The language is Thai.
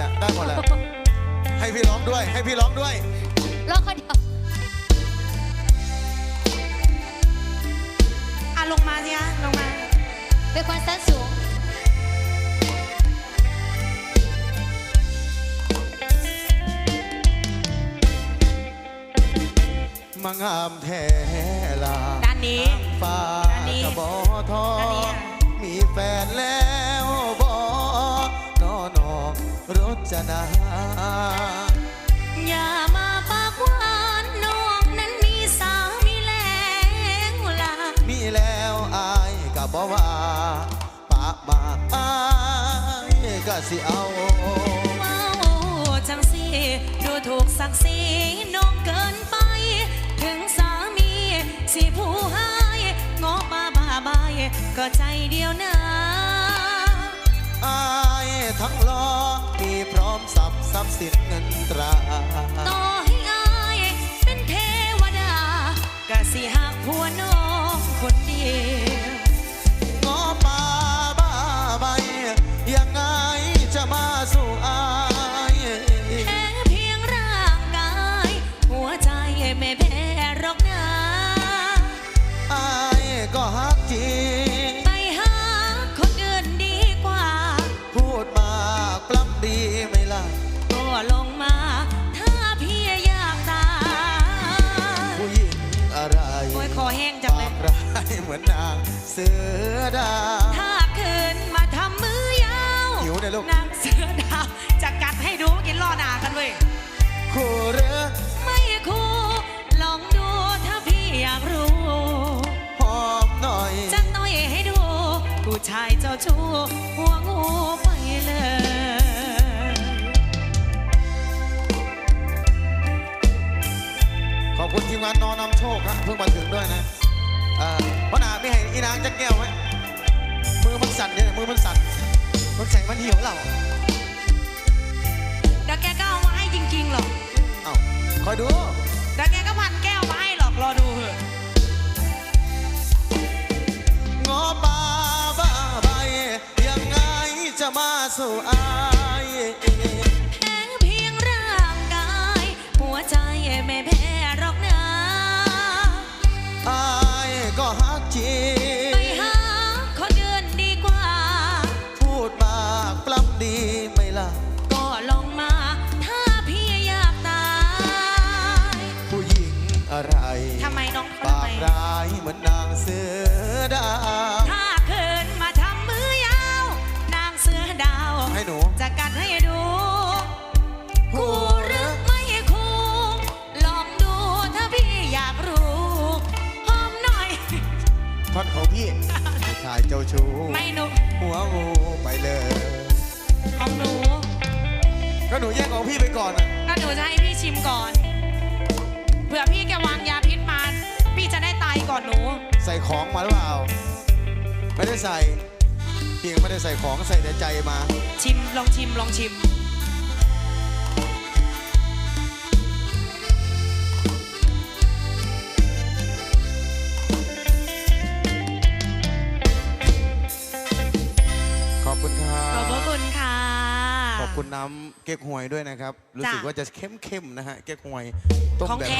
อะได้หมดแหละให้พี่ร้องด้วย ให้พี่ร้องด้วย ร้องคนเดียวอะลงมาสิฮะลงมา เป็นคนสั้นสูง มางามแท้ลาด้านนี้ ฟ้าด้านนี้ กระบอทอด้านนี้อะมีแฟนแล้ว รจนาอย่ามาปากหวานน้องนั้นมีสามีแล้วล่ะมีแล้วอายกับบอว่าปากมาอายก็สิเอาว้าวจังสิดูถูกศักดิ์ศรีน้องเกินไป ถึงสามีสิผู้ให้งอมาบ้าบายก็ใจเดียวนะอายทั้งรอมีพร้อมสับ ทรัพย์สินเงินตรา ต่อให้อายเป็นเทวดาก็สิหักผัวน้องคนเดียว อะไรโอ้ยคอแห้งจังเลปายกร้ายเหมือนนางเสือดาว ถ้าคืนมาทำมือยาวหิวเนี่ยลูก นางเสือดาวจะกัดให้ดูกินล่อหนากันเว้ย คู่เรือไม่คู่ ลองดูถ้าพี่อยากรู้ หอมหน่อยจะต่อยให้ดู ผู้ชายเจ้าชู้หัวงูไปเลย คุณทีมงานนอนำโชคนะเพิ่งมาถึงด้วยนะอ่าเพราะนาไม่ให้อีนางจะแก้วไหมมือมันสั่นเนี่ยมือมันสั่นมันแสงมันเหี่ยวเหล่าเดี๋ยวแกก็เอามาให้จริงๆหรอกเอ้าคอยดูเดี๋ยวแกก็พันแก้วมาให้หรอกรอดูเถอะงอป่าบ้าใบยังไงจะมาสู่อายแค่เพียงร่างกาย หัวใจไม่แพ้ ทำไมน้องเขาปาทำไมกร้ายเหมือนนางเสือดาวถ้าคืนมาทำมือยาว นางเสือดาวให้หนูจะกัดให้ดูคู่หรือไม่คู่ลองดูถ้าพี่อยากรู้หอมหน่อยท่อนของพี่ชายเจ้าชู้ไม่หนุหัวงูไปเลยของหนูก็หนูแย่งของพี่ไปก่อนอะก็หนูจะให้พี่ชิมก่อนเผื่อพี่แกวางยาพิ ของมาหรือเปล่า ไม่ได้ใส่เพียงไม่ได้ใส่ของใส่แต่ใจมา ชิมลองชิมลองชิม ขอบคุณครัขอบพระบคุณค่ะ ขอบคุณน้ำเก๊กฮวยด้วยนะครับ รู้สึกจ้ะ ว่าจะเข้มๆนะฮะเก๊กฮวยต้มของแบบ แท้